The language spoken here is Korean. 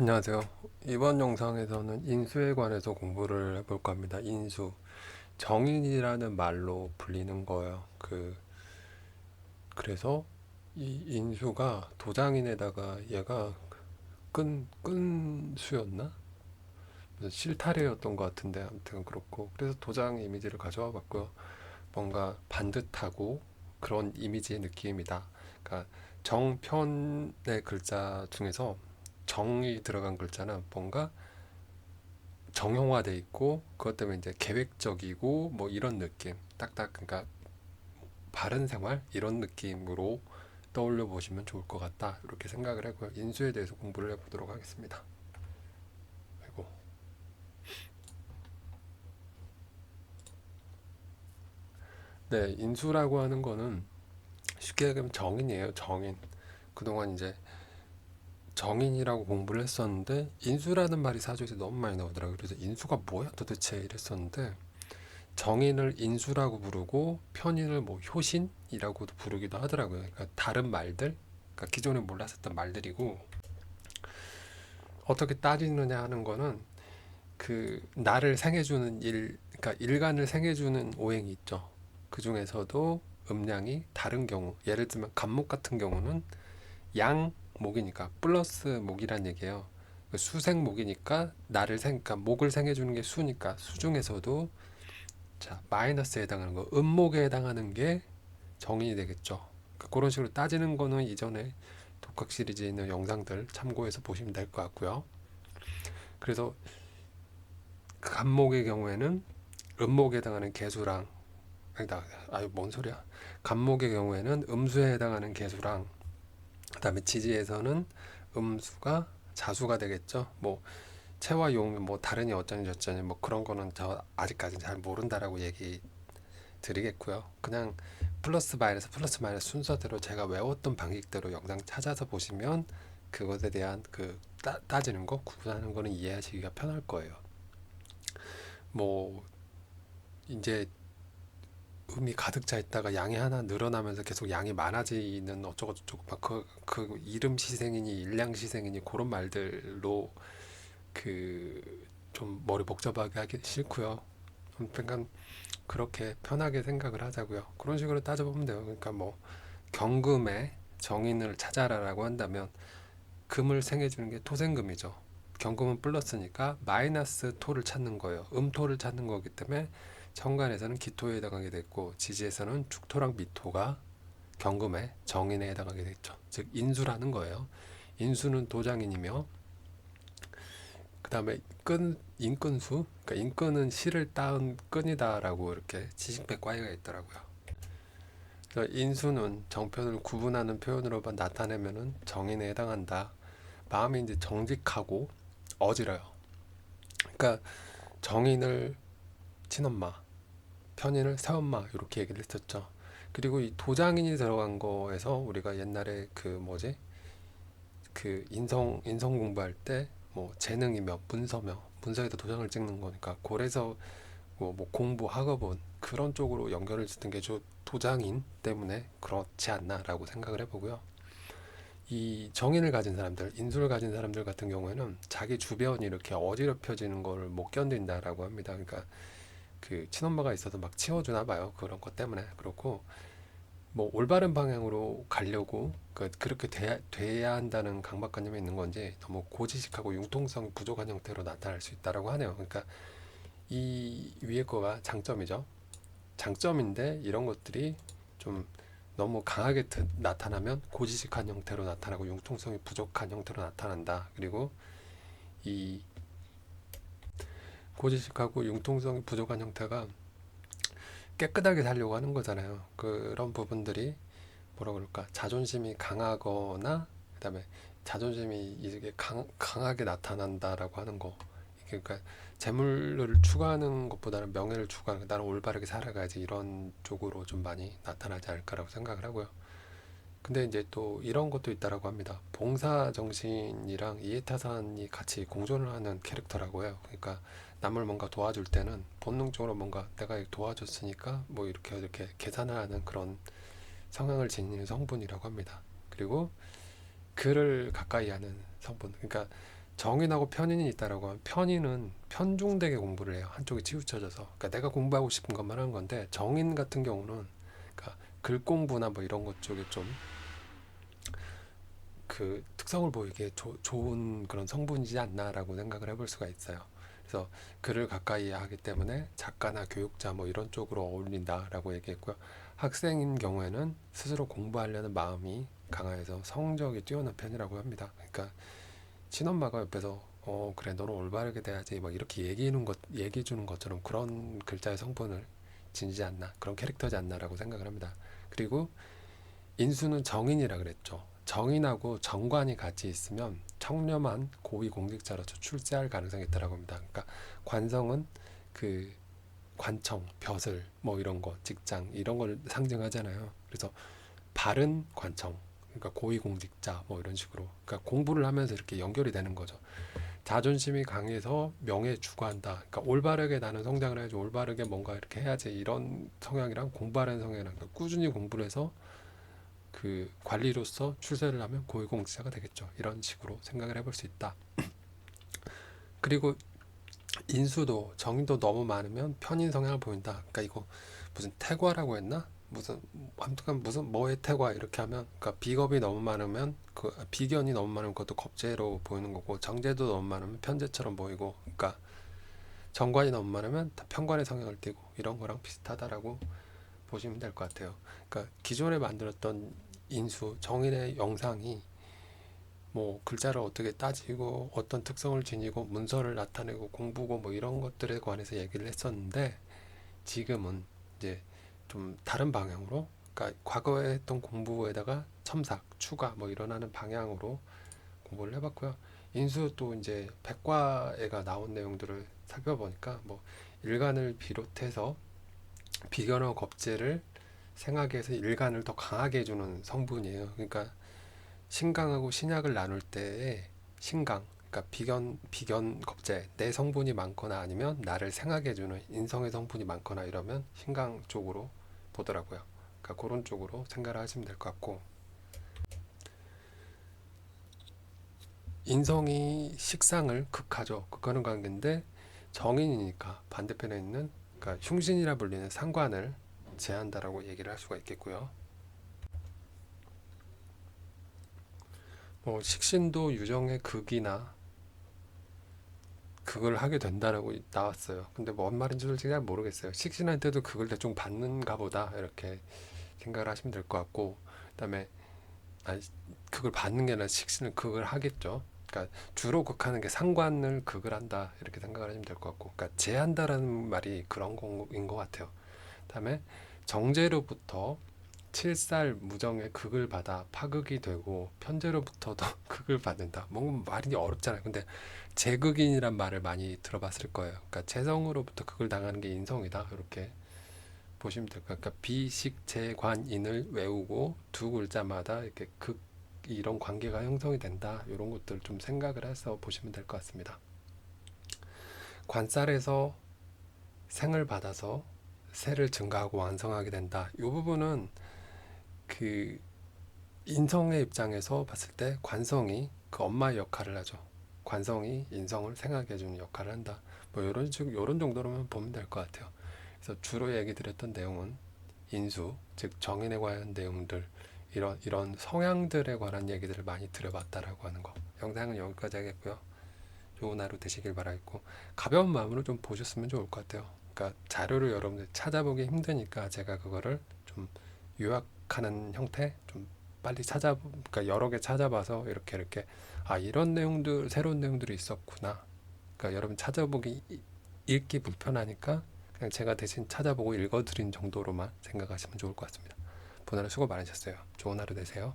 안녕하세요. 이번 영상에서는 인수에 관해서 공부를 해볼 겁니다. 인수. 정인이라는 말로 불리는 거예요. 그, 그래서 이 인수가 도장인에다가 얘가 끈, 끈수였나? 실타래였던 것 같은데 아무튼 그렇고 그래서 도장 이미지를 가져와 봤고요. 뭔가 반듯하고 그런 이미지의 느낌이다. 그러니까 정편의 글자 중에서 정이 들어간 글자는 뭔가 정형화돼 있고 그것 때문에 이제 계획적이고 뭐 이런 느낌 딱딱 그러니까 바른 생활 이런 느낌으로 떠올려 보시면 좋을 것 같다 이렇게 생각을 하고요. 인수에 대해서 공부를 해보도록 하겠습니다. 아이고. 네 인수라고 하는 거는 쉽게 얘기하면 정인이에요 정인. 그동안 이제 정인이라고 공부를 했었는데 인수라는 말이 사주에서 너무 많이 나오더라고요. 그래서 인수가 뭐야 도대체 이랬었는데 정인을 인수라고 부르고 편인을 뭐 효신이라고도 부르기도 하더라고요. 그러니까 다른 말들, 그러니까 기존에 몰랐었던 말들이고 어떻게 따지느냐 하는 거는 그 나를 생해주는 일, 그러니까 일간을 생해주는 오행이 있죠. 그 중에서도 음량이 다른 경우, 예를 들면 간목 같은 경우는 양 목이니까 플러스 목이란 얘기예요. 그 수생 목이니까 나를 생, 그러니까 목을 생해 주는 게 수니까 수 중에서도 자 마이너스에 해당하는 거 음목에 해당하는 게 정인이 되겠죠. 그 그런 식으로 따지는 거는 이전에 독학 시리즈에 있는 영상들 참고해서 보시면 될 것 같고요. 그래서 그 간목의 경우에는 음목에 해당하는 개수랑 아유 뭔 소리야 간목의 경우에는 음수에 해당하는 개수랑 그다음에 지지에서는 음수가 자수가 되겠죠. 뭐 체와 용, 뭐 다른이 어쩌니 저쩌니 뭐 그런 거는 저 아직까지 잘 모른다라고 얘기 드리겠고요. 그냥 플러스 마이너스 플러스 마이너스 순서대로 제가 외웠던 방식대로 영상 찾아서 보시면 그것에 대한 그 따, 따지는 거 구분하는 거는 이해하시기가 편할 거예요. 뭐 이제 음이 가득 차 있다가 양이 하나 늘어나면서 계속 양이 많아지는 어쩌고 저쩌고 막그 그 이름 시생이니 일량 시생이니 그런 말들로 그 좀 머리 복잡하게 하기 싫고요. 그러니까 그렇게 편하게 생각을 하자고요. 그런 식으로 따져보면 돼요. 그러니까 뭐 경금의 정인을 찾아라라고 한다면 금을 생해주는 게 토생금이죠. 경금은 플러스니까 마이너스 토를 찾는 거예요. 음토를 찾는 거기 때문에 천간에서는 기토에 해당하게 됐고 지지에서는 축토랑 미토가 경금의 정인에 해당하게 됐죠. 즉 인수라는 거예요. 인수는 도장인이며 그 다음에 끈 인끈수 그러니까 인끈은 실을 따은 끈이다라고 이렇게 지식백과에가 있더라고요. 그래서 인수는 정편을 구분하는 표현으로만 나타내면은 정인에 해당한다. 마음이 이제 정직하고 어지러요. 그러니까 정인을 친엄마 편인을 새엄마 이렇게 얘기를 했었죠. 그리고 이 도장인이 들어간 거에서 우리가 옛날에 그 뭐지 그 인성 인성 공부할 때 뭐 재능이며 문서며 문서에다 도장을 찍는 거니까 그래서 뭐, 뭐 공부 학업은 그런 쪽으로 연결을 짓는 게 도장인 때문에 그렇지 않나라고 생각을 해보고요. 이 정인을 가진 사람들, 인수를 가진 사람들 같은 경우에는 자기 주변이 이렇게 어지럽혀지는 걸 못 견딘다라고 합니다. 그러니까 그 친엄마가 있어서 막 치워주나 봐요. 그런 것 때문에 그렇고 뭐 올바른 방향으로 가려고 그 그렇게 돼야, 돼야 한다는 강박관념이 있는 건지 너무 고지식하고 융통성이 부족한 형태로 나타날 수 있다라고 하네요. 그러니까 이 위에 거가 장점이죠. 장점인데 이런 것들이 좀 너무 강하게 나타나면 고지식한 형태로 나타나고 융통성이 부족한 형태로 나타난다. 그리고 이 고지식하고 융통성이 부족한 형태가 깨끗하게 살려고 하는 거잖아요. 그런 부분들이 뭐라 그럴까 자존심이 강하거나 그다음에 자존심이 이게 강, 강하게 나타난다라고 하는 거 그러니까 재물을 추구하는 것보다는 명예를 추구하는 나는 올바르게 살아가야지 이런 쪽으로 좀 많이 나타나지 않을까라고 생각을 하고요. 근데 이제 또 이런 것도 있다라고 합니다. 봉사 정신이랑 이해타산이 같이 공존을 하는 캐릭터라고 해요. 그러니까 남을 뭔가 도와줄 때는 본능적으로 뭔가 내가 도와줬으니까 뭐 이렇게 이렇게 계산을 하는 그런 성향을 지니는 성분이라고 합니다. 그리고 그를 가까이 하는 성분. 그러니까 정인하고 편인이 있다라고 하면 편인은 편중되게 공부를 해요. 한쪽에 치우쳐져서. 그러니까 내가 공부하고 싶은 것만 하는 건데 정인 같은 경우는 글 공부나 뭐 이런 것 쪽에 좀 그 특성을 보이게 조- 좋은 그런 성분이지 않나라고 생각을 해볼 수가 있어요. 그래서 글을 가까이 하기 때문에 작가나 교육자 뭐 이런 쪽으로 어울린다라고 얘기했고요. 학생인 경우에는 스스로 공부하려는 마음이 강해서 성적이 뛰어난 편이라고 합니다. 그러니까 친엄마가 옆에서 어 그래 너는 올바르게 돼야지 막 이렇게 얘기하는 것 얘기해 주는 것처럼 그런 글자의 성분을 지니지 않나 그런 캐릭터지 않나라고 생각을 합니다. 그리고 인수는 정인이라 그랬죠. 정인하고 정관이 같이 있으면 청렴한 고위 공직자로서 출세할 가능성이 있다라고 합니다. 그러니까 관성은 그 관청, 벼슬 뭐 이런 거, 직장 이런 걸 상징하잖아요. 그래서 바른 관청, 그러니까 고위 공직자 뭐 이런 식으로, 그러니까 공부를 하면서 이렇게 연결이 되는 거죠. 자존심이 강해서 명예에 추구한다. 그러니까 올바르게 나는 성장을 해야지, 올바르게 뭔가 이렇게 해야지 이런 성향이랑 공부하는 성향이랑 그러니까 꾸준히 공부를 해서 그 관리로서 출세를 하면 고위공직자가 되겠죠. 이런 식으로 생각을 해볼 수 있다. 그리고 인수도 정인도 너무 많으면 편인 성향을 보인다. 그러니까 이거 무슨 태과라고 했나? 무슨 아무튼 무슨 뭐의 태과 이렇게 하면 그러니까 비겁이 너무 많으면 그 비견이 너무 많으면 그것도 겁재로 보이는 거고 정제도 너무 많으면 편제처럼 보이고 그러니까 정관이 너무 많으면 다 편관의 성향을 띠고 이런 거랑 비슷하다라고 보시면 될 것 같아요. 그러니까 기존에 만들었던 인수 정인의 영상이 뭐 글자를 어떻게 따지고 어떤 특성을 지니고 문서를 나타내고 공부고 뭐 이런 것들에 관해서 얘기를 했었는데 지금은 이제 좀 다른 방향으로 그러니까 과거에 했던 공부에다가 첨삭, 추가 뭐 일어나는 방향으로 공부를 해봤고요. 인수 또 이제 백과에가 나온 내용들을 살펴보니까 뭐 일간을 비롯해서 비견어 겁재를 생하게 해서 일간을 더 강하게 해주는 성분이에요. 그러니까 신강하고 신약을 나눌 때에 신강, 그러니까 비견 비견 겁재 내 성분이 많거나 아니면 나를 생하게 해주는 인성의 성분이 많거나 이러면 신강 쪽으로 보더라고요. 그러니까 그런 쪽으로 생각을 하시면 될 것 같고 인성이 식상을 극하죠. 극하는 관계인데 정인이니까 반대편에 있는 그러니까 흉신이라 불리는 상관을 제한다라고 얘기를 할 수가 있겠고요. 뭐 식신도 유정의 극이나 극을 하게 된다라고 나왔어요. 근데 뭔 말인지 솔직히 잘 모르겠어요. 식신한테도 극을 대충 받는가 보다 이렇게 생각을 하시면 될 것 같고 그다음에 아니, 극을 받는 게 아니라 식신은 극을 하겠죠. 그러니까 주로 극하는 게 상관을 극을 한다 이렇게 생각을 하시면 될 것 같고 그러니까 제한다라는 말이 그런 거인 것 같아요. 그다음에 정제로부터 칠살 무정의 극을 받아 파극이 되고 편제로부터도 극을 받는다. 뭔가 말이 어렵잖아요. 근데 제극인이란 말을 많이 들어봤을 거예요. 그러니까 재성으로부터 극을 당하는 게 인성이다. 이렇게 보시면 될 거예요. 그러니까 비식재관인을 외우고 두 글자마다 이렇게 극 이런 관계가 형성이 된다. 이런 것들 좀 생각을 해서 보시면 될 것 같습니다. 관살에서 생을 받아서 세를 증가하고 완성하게 된다. 이 부분은 그 인성의 입장에서 봤을 때 관성이 그 엄마의 역할을 하죠. 관성이 인성을 생하게 해주는 역할을 한다. 뭐 이런 식 이런 정도로만 보면 될 것 같아요. 그래서 주로 얘기 드렸던 내용은 인수, 즉 정인에 관한 내용들 이런 이런 성향들에 관한 얘기들을 많이 들어봤다라고 하는 거. 영상은 여기까지 하겠고요. 좋은 하루 되시길 바라겠고 가벼운 마음으로 좀 보셨으면 좋을 것 같아요. 그러니까 자료를 여러분들 찾아보기 힘드니까 제가 그거를 좀 요약 하는 형태 좀 빨리 찾아 그러니까 여러 개 찾아봐서 이렇게 이렇게 아 이런 내용들 새로운 내용들이 있었구나. 그러니까 여러분 찾아보기 이- 읽기 불편하니까 그냥 제가 대신 찾아보고 읽어드린 정도로만 생각하시면 좋을 것 같습니다. 보느라 수고 많으셨어요. 좋은 하루 되세요.